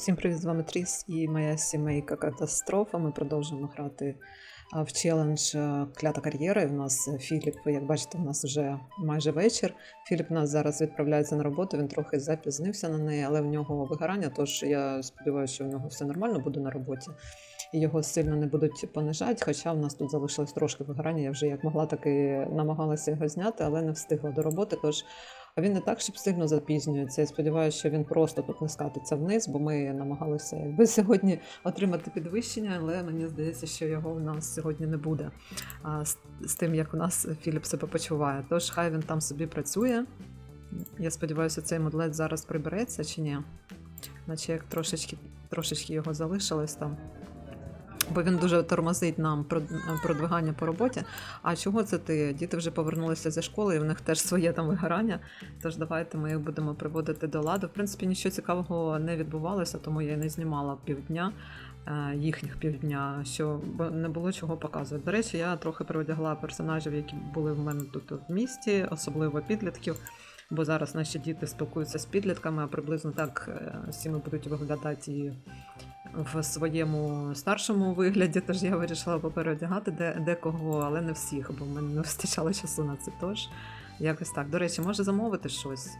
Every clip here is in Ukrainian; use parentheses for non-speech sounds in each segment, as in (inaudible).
Всім привіт, з вами Тріс і моя сімейка катастрофа. Ми продовжуємо грати в челендж Клята кар'єра. І в нас е, Філіп, як бачите, в нас вже майже вечір. Філіп нас зараз відправляється на роботу. Він трохи запізнився на неї, але в нього вигорання. Тож я сподіваюся, що в нього все нормально буде на роботі. Його сильно не будуть понижати. Хоча в нас тут залишилось трошки вигорання. Я вже як могла, так і намагалася його зняти, але не встигла до роботи. Тож він не так, щоб сильно запізнюється. Я сподіваюся, що він просто тут не скатиться вниз, бо ми намагалися якби сьогодні отримати підвищення, але мені здається, що його в нас сьогодні не буде. А, з, з тим, як у нас Філіп себе почуває. Тож хай він там собі працює. Я сподіваюся, цей модлет зараз прибереться чи ні. Наче як трошечки, трошечки його залишилось там. Бо він дуже тормозить нам продвигання по роботі. А чого це ти? Діти вже повернулися зі школи, і в них теж своє там вигорання. Тож давайте ми їх будемо приводити до ладу. В принципі, нічого цікавого не відбувалося, тому я не знімала півдня. е, Їхніх півдня, що не було чого показувати. До речі, я трохи переодягла персонажів, які були в мене тут в місті, особливо підлітків. Бо зараз наші діти спілкуються з підлітками, а приблизно так е, всі ми будуть виглядати і в своєму старшому вигляді. Тож я вирішила попереодягати де, декого, але не всіх, бо в мене не вистачало часу на це. Тож якось так. До речі, може замовити щось.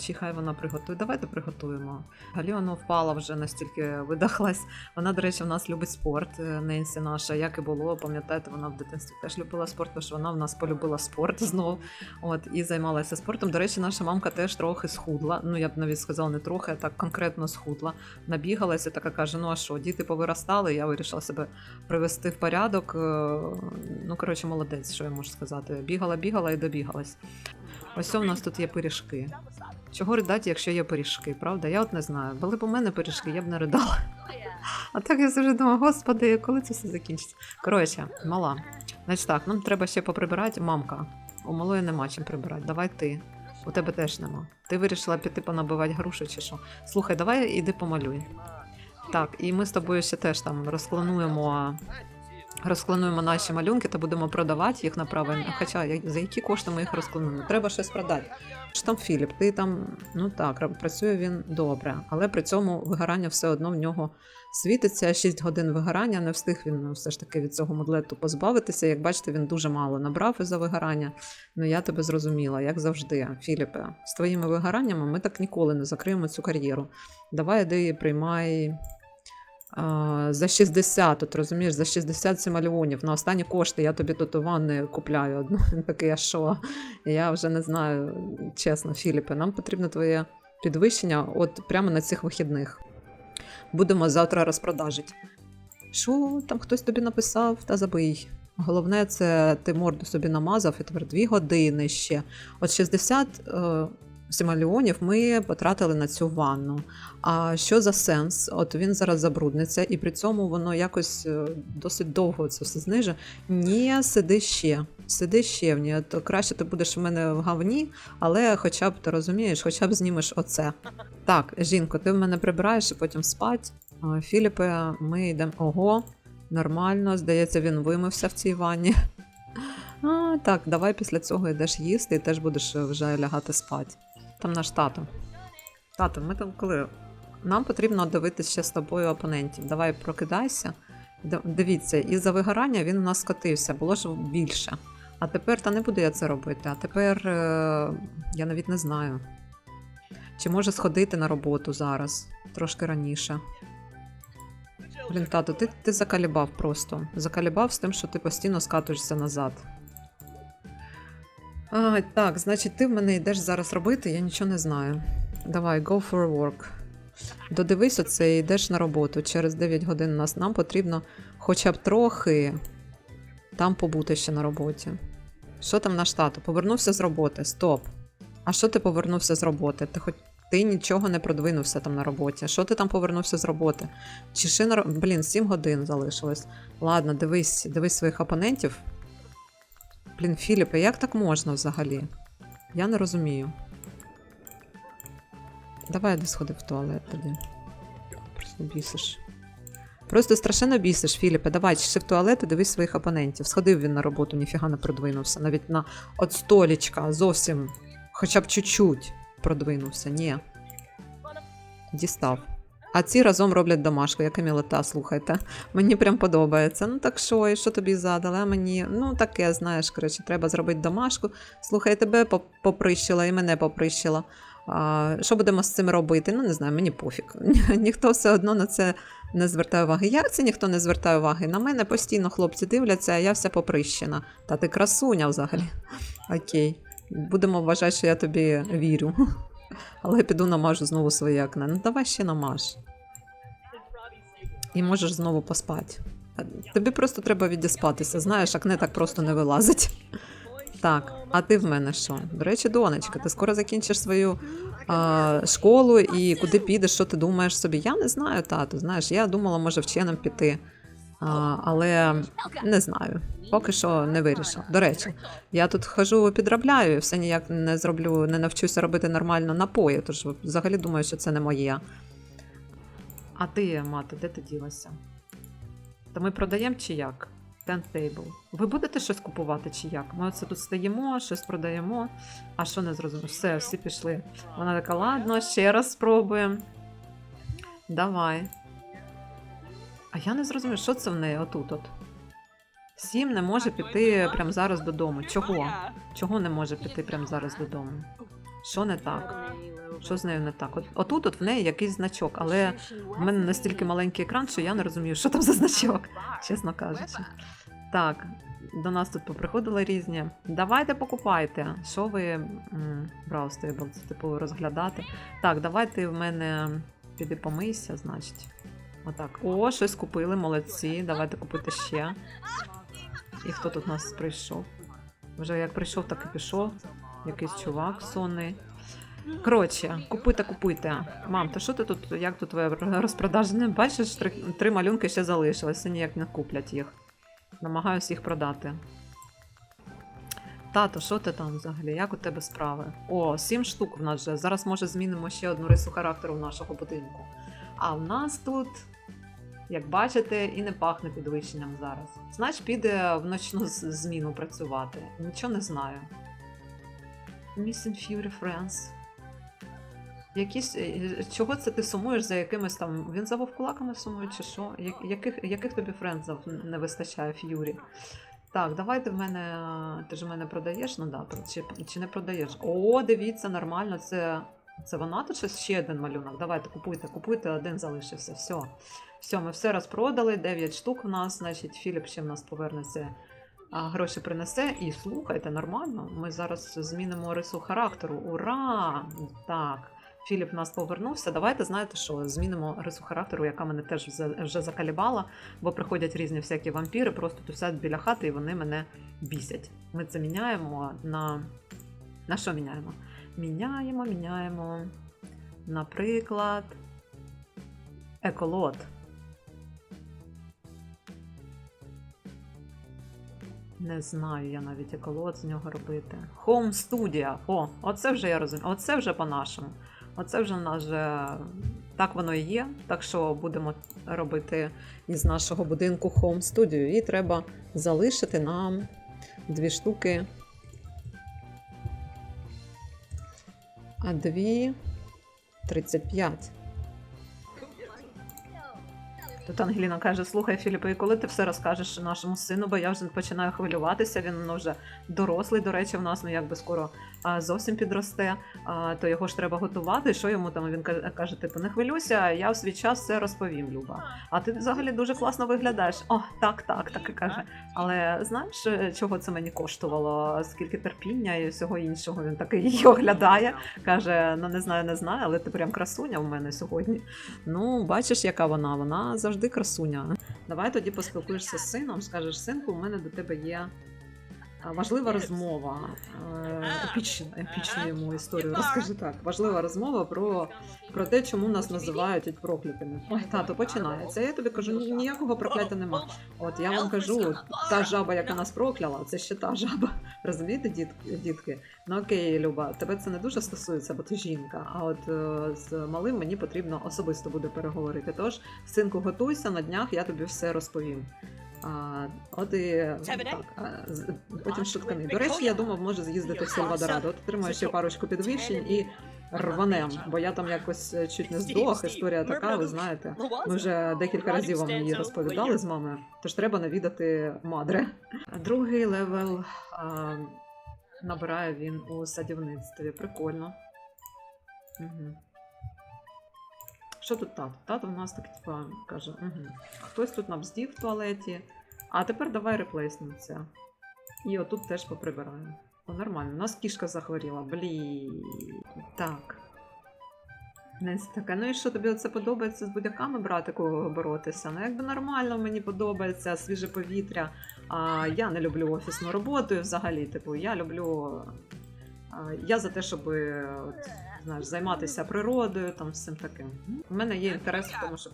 Чи хай вона приготує? Давайте приготуємо. Галіона впала вже настільки видахлась. Вона, до речі, в нас любить спорт. е, Ненсі наша, як і було. Пам'ятаєте, вона в дитинстві теж любила спорт, тож вона в нас полюбила спорт знову. От і займалася спортом. До речі, наша мамка теж трохи схудла. Ну я б навіть сказала, не трохи, а так конкретно схудла. Набігалася, така каже: ну а що, діти повиростали. Я вирішила себе привести в порядок. Е, Ну коротше, молодець, що я можу сказати. Бігала, бігала і добігалась. Ось у нас тут є пиріжки. Чого ридати, якщо є пиріжки, правда? Я от не знаю. Були б у мене пиріжки, я б не ридала. А так я завжди думаю, господи, коли це все закінчиться? Коротше, мала. Значить так, нам треба ще поприбирати. Мамка, у малої нема чим прибирати. Давай ти. У тебе теж нема. Ти вирішила піти понабивати грушу чи що? Слухай, давай іди помалюй. Так, і ми з тобою ще теж там розклануємо. Розклануємо наші малюнки та будемо продавати їх направо. Хоча за які кошти ми їх розклануємо? Треба щось продати. Що там Філіп? Ти там, ну так, працює він добре, але при цьому вигорання все одно в нього світиться. 6 годин вигорання, не встиг він ну, все ж таки від цього модлету позбавитися. Як бачите, він дуже мало набрав із-за вигорання. Ну я тебе зрозуміла, як завжди, Філіпе. З твоїми вигораннями ми так ніколи не закриємо цю кар'єру. Давай іди приймай. За 60, от розумієш, за 67 мільйонів на останні кошти я тобі тут ванни купляю (laughs) одну. Такий, що? Я вже не знаю, чесно, Філіпе, нам потрібно твоє підвищення от прямо на цих вихідних. Будемо завтра розпродажити. Що там хтось тобі написав, та забий. Головне, це ти морду собі намазав і тепер дві години ще. От 60 е, мільйонів ми потратили на цю ванну. А що за сенс? От він зараз забрудниться, і при цьому воно якось е, досить довго це все зниже. Ні, сиди ще. Сиди ще в ній. То краще ти будеш в мене в гавні, але хоча б ти розумієш, хоча б знімеш оце. Так, жінко, ти в мене прибираєш і потім спать. Філіпе, ми йдемо. Ого, нормально. Здається, він вимився в цій ванні. (laughs) А, так, давай після цього йдеш їсти і теж будеш е, вже лягати спати. Там наш тато. Тато, ми там коли. Нам потрібно дивитися з тобою опонентів. Давай прокидайся. Дивіться, із-за вигорання він у нас скотився, було ж більше. А тепер та не буду я це робити. А тепер е, я навіть не знаю. Чи може сходити на роботу зараз, трошки раніше. Блін, тато, ти, ти закалібав просто. Закалібав з тим, що ти постійно скатуєшся назад. А, так, значить, ти в мене йдеш зараз робити, я нічого не знаю. Давай, go for work. Додивись оце і йдеш на роботу. Через 9 годин нас нам потрібно хоча б трохи там побути ще на роботі. Що там наш тато? Повернувся з роботи. Стоп. А що ти повернувся з роботи? Ти хоч ти нічого не продвинувся там на роботі. Що ти там повернувся з роботи? Чеши на Блін, 7 годин залишилось. Ладно, дивись, дивись своїх опонентів. Блін, Філіпе, як так можна взагалі? Я не розумію. Давай я сходи в туалет тоді. Просто бісиш. Просто страшенно бісиш, Філіпе. Давай, чи в туалет і дивись своїх опонентів. Сходив він на роботу, ніфіга не продвинувся. Навіть на от столічка зовсім хоча б чуть-чуть продвинувся. Ні. Дістав. А ці разом роблять домашку, яка мілота, слухайте. Мені прям подобається. Ну так що, і що тобі задали? Мені, ну таке, знаєш, коротше, треба зробити домашку. Слухай, тебе поприщила і мене поприщила. А, що будемо з цим робити? Ну, не знаю, мені пофіг. (laughs) Ніхто все одно на це не звертає уваги. Як це ніхто не звертає уваги? На мене постійно хлопці дивляться, а я вся поприщена. Та ти красуня взагалі. Окей. Будемо вважати, що я тобі вірю. Але піду намажу знову своє акне. Ну давай ще намаж. І можеш знову поспати. Тобі просто треба відіспатися. Знаєш, акне так просто не вилазить. Так, а ти в мене що? До речі, донечка, ти скоро закінчиш свою а, школу і куди підеш, що ти думаєш собі? Я не знаю, тату. Знаєш, я думала, може вченим піти. А, але не знаю. Поки що не вирішила. До речі, я тут хожу підробляю і все ніяк не зроблю, не навчуся робити нормально напої, тож взагалі думаю, що це не моє. А ти, мати, де ти ділася? То ми продаємо чи як? Тейбл. Ви будете щось купувати чи як? Ми оце тут стоїмо, щось продаємо. А що не зрозуміло? Все, всі пішли. Вона така, ладно, ще раз спробуємо. Давай. А я не зрозумію, що це в неї отут от. Сім не може піти прямо зараз додому. Чого? Чого не може піти прямо зараз додому? Що не так? Що з нею не так? От, отут от в неї якийсь значок, але в мене настільки маленький екран, що я не розумію, що там за значок, чесно кажучи. Так, до нас тут поприходили різні. Давайте покупайте. Що ви брав стейбл, це типу розглядати? Так, давайте в мене піди помийся, значить. Отак. О, щось купили, молодці. Давайте купити ще. І хто тут у нас прийшов? Вже як прийшов, так і пішов. Якийсь чувак сонний. Коротше, купуйте, купуйте. Мам, та що ти тут, як тут твоє розпродажа? Бачиш, три, три малюнки ще залишилися, ніяк не куплять їх. Намагаюсь їх продати. Тато, що ти там взагалі? Як у тебе справи? О, сім штук в нас вже. Зараз, може, змінимо ще одну рису характеру в нашого будинку. А в нас тут, як бачите, і не пахне підвищенням зараз. Значить, піде в ночну зміну працювати. Нічого не знаю. Missing Fury Friends. Якісь, е, чого це ти сумуєш за якимось там. Він за вовкулаками сумує, чи що? Яких, яких тобі френдзів не вистачає Ф'юрі? Так, давайте в мене. Ти ж в мене продаєш? Ну да, чи, чи не продаєш? О, дивіться, нормально. Це, це вона тут ще один малюнок. Давайте купуйте, купуйте, один залишився. Все. Все, ми все розпродали, 9 штук у нас, значить, Філіп ще в нас повернеться. Гроші принесе і слухайте, нормально. Ми зараз змінимо рису характеру. Ура! Так. Філіп в нас повернувся. Давайте знаєте що, змінимо рису характеру, яка мене теж вже, закалібала, бо приходять різні всякі вампіри, просто тут сядуть біля хати і вони мене бісять. Ми це міняємо на. На що міняємо? Міняємо, міняємо. Наприклад, еколот. Не знаю я навіть еколот з нього робити. Home Studio. О, оце вже я розумію. Оце вже по-нашому. Оце вже в нас вже так воно і є. Так що будемо робити із нашого будинку Home Studio. І треба залишити нам дві штуки. А дві 35. Тут Ангеліна каже: слухай, Філіпе, і коли ти все розкажеш нашому сину, бо я вже починаю хвилюватися. Він ну, вже дорослий, до речі, в нас ну якби скоро а, зовсім підросте, а, то його ж треба готувати. Що йому там він каже: типу, не хвилюйся, я в свій час все розповім, Люба. А ти взагалі дуже класно виглядаєш. О, так, так, так і каже. Але знаєш, чого це мені коштувало? Скільки терпіння і всього іншого. Він такий її оглядає, каже: ну не знаю, не знаю, але ти прям красуня в мене сьогодні. Ну, бачиш, яка вона, вона завжди красуня. Давай тоді поспілкуєшся з сином, скажеш, синку, у мене до тебе є. Важлива розмова. Е, Епічну, епічну йому історію. Розкажи так. Важлива розмова про, про те, чому нас називають проклятими. Ой, тато, починається. Я тобі кажу, «Ні- ніякого прокляття нема. От я вам кажу, та жаба, яка нас прокляла, це ще та жаба. (laughs) Розумієте, діт, дітки? Ну окей, Люба, тебе це не дуже стосується, бо ти жінка. А от е, з малим мені потрібно особисто буде переговорити. Тож, синку, готуйся на днях, я тобі все розповім. А, от і так, а, з- потім шутками. До речі, я думав, може з'їздити в Сільвадорадо. От отримаю ще парочку підвищень і рванем, бо я там якось е, чуть не здох. Історія така, ви знаєте. Ми вже декілька разів вам її розповідали з мамою, тож треба навідати мадре. Другий левел а, набирає він у садівництві. Прикольно. Угу. Що тут тато? Тато в нас так типа каже: угу. хтось тут набздів в туалеті, а тепер давай реплейснемо це. І отут теж поприбираємо. О, нормально. У нас кішка захворіла. Блін. Так. Настя така, ну і що тобі це подобається з будяками братику боротися? Ну, якби нормально, мені подобається свіже повітря. А я не люблю офісну роботу взагалі, типу, я люблю. а, Я за те, щоб от, знаєш, займатися природою, там всім таким. У мене є інтерес в тому, щоб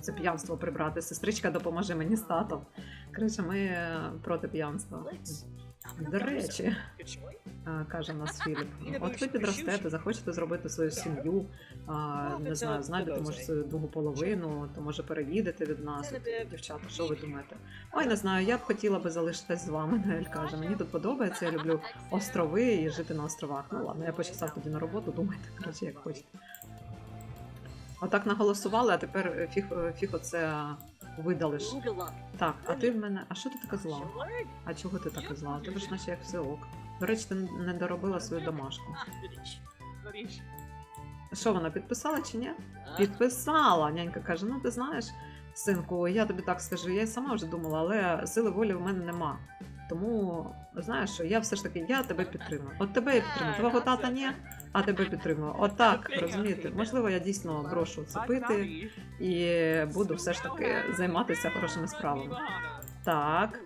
це п'янство прибрати. Сестричка допоможе мені з татом. Коротше, ми е, проти п'янства. До речі, каже нас (laughs) Філіп. От ви підростете, захочете зробити свою сім'ю, а, не знаю, знайдете може свою другу половину, то може переїдете від нас. Дівчата, що ви думаєте? Ой, не знаю, я б хотіла би залишитись з вами. (laughs) Наель каже. Мені тут подобається, я люблю острови і жити на островах. Ну ладно, я почесав тоді на роботу, думайте, коротше, як хочете. Отак наголосували, а тепер е, фіг, е, фіг оце видалиш. Так, а ти в мене. А що ти така зла? А чого ти така зла? У тебе ж наче як все ок. До речі, ти не доробила свою домашку. Що вона підписала чи ні? Підписала. Нянька каже: ну ти знаєш, синку, я тобі так скажу, я й сама вже думала, але сили волі в мене нема. Тому знаєш що, я все ж таки я тебе підтримую. От тебе я підтримую. Твого тата ні, а тебе підтримую. Отак, розумієте? Можливо, я дійсно брошу це пити і буду все ж таки займатися хорошими справами. Так,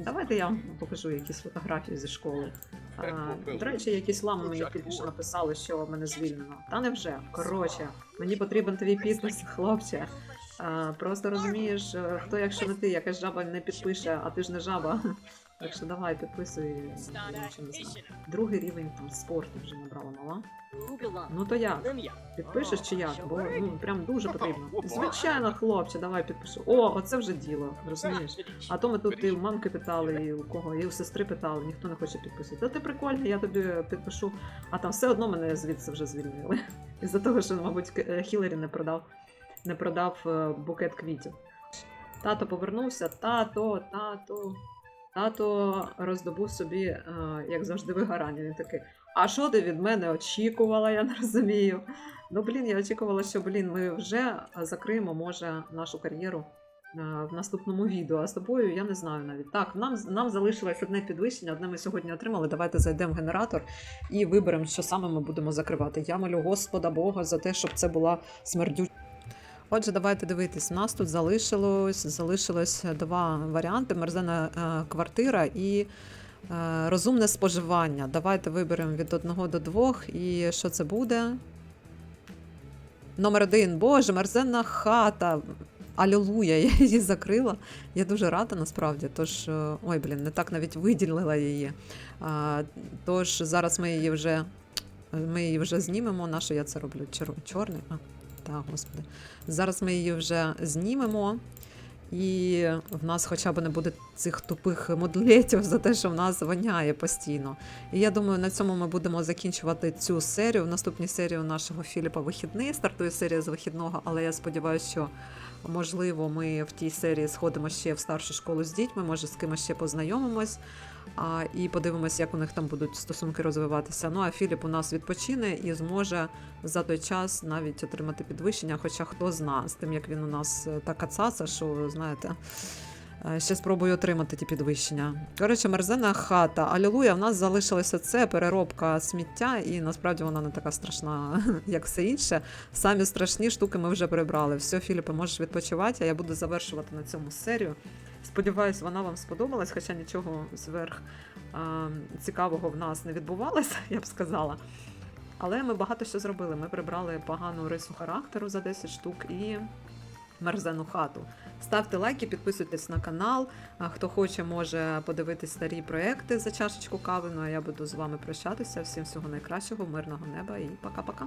давайте я вам покажу якісь фотографії зі школи. А, до речі, якісь лами мені тільки що написали, що мене звільнено. Та невже? Коротше, мені потрібен твій підпис, хлопче. А, просто розумієш, е, хто, якщо не ти, якась жаба не підпише, а ти ж не жаба. Так що давай підписуй, я нічого не знаю. Другий рівень там спорту вже набрала мала. Ну то як? Підпишеш чи як? Бо ну прям дуже потрібно. Звичайно, хлопче, давай підпишу. О, оце вже діло, розумієш? А то ми тут і у мамки питали, і у кого, і у сестри питали, ніхто не хоче підписувати. Та ти прикольний, я тобі підпишу. А там все одно мене звідси вже звільнили. (laughs) Із-за того, що, мабуть, е, Хіларі не продав, не продав е, букет квітів. Тато повернувся, тато, тато. Тато роздобув собі, е, як завжди, вигорання. Він такий. А що ти від мене очікувала, я не розумію. Ну, блін, я очікувала, що блін, ми вже закриємо, може, нашу кар'єру е, в наступному відео. А з тобою я не знаю навіть. Так, нам, нам залишилось одне підвищення, одне ми сьогодні отримали. Давайте зайдемо в генератор і виберемо, що саме ми будемо закривати. Я молю Господа Бога за те, щоб це була смердюча. Отже, давайте дивитись. У нас тут залишилось, залишилось два варіанти: мерзена е, квартира і е, розумне споживання. Давайте виберемо від одного до двох. І що це буде? Номер один. Боже, мерзенна хата. Алілуя, (laughs) я її закрила. Я дуже рада насправді. Тож, е, ой, блін, не так навіть виділила її. Тож зараз ми її вже ми її вже знімемо. На що я це роблю? Чорний? А, так, господи. Зараз ми її вже знімемо. І в нас хоча б не буде цих тупих модлетів за те, що в нас воняє постійно. І я думаю, на цьому ми будемо закінчувати цю серію. В наступній серії у нашого Філіпа вихідний стартує серія з вихідного, але я сподіваюся, що можливо ми в тій серії сходимо ще в старшу школу з дітьми, може з кимось ще познайомимось. А, і подивимось, як у них там будуть стосунки розвиватися. Ну а Філіп у нас відпочине і зможе за той час навіть отримати підвищення. Хоча хто зна, з тим як він у нас е, така цаца, що знаєте. Е, Ще спробую отримати ті підвищення. Коротше, мерзена хата. Алілуя, в нас залишилося це переробка сміття, і насправді вона не така страшна, (laughs) як все інше. Самі страшні штуки ми вже прибрали. Все, Філіпе, можеш відпочивати, а я буду завершувати на цьому серію. Сподіваюсь, вона вам сподобалась, хоча нічого зверх а, цікавого в нас не відбувалося, (laughs) я б сказала. Але ми багато що зробили. Ми прибрали погану рису характеру за 10 штук і мерзену хату. Ставте лайки, підписуйтесь на канал. Хто хоче, може подивитись старі проекти за чашечку кави. Ну а я буду з вами прощатися. Всім всього найкращого, мирного неба і пока-пока.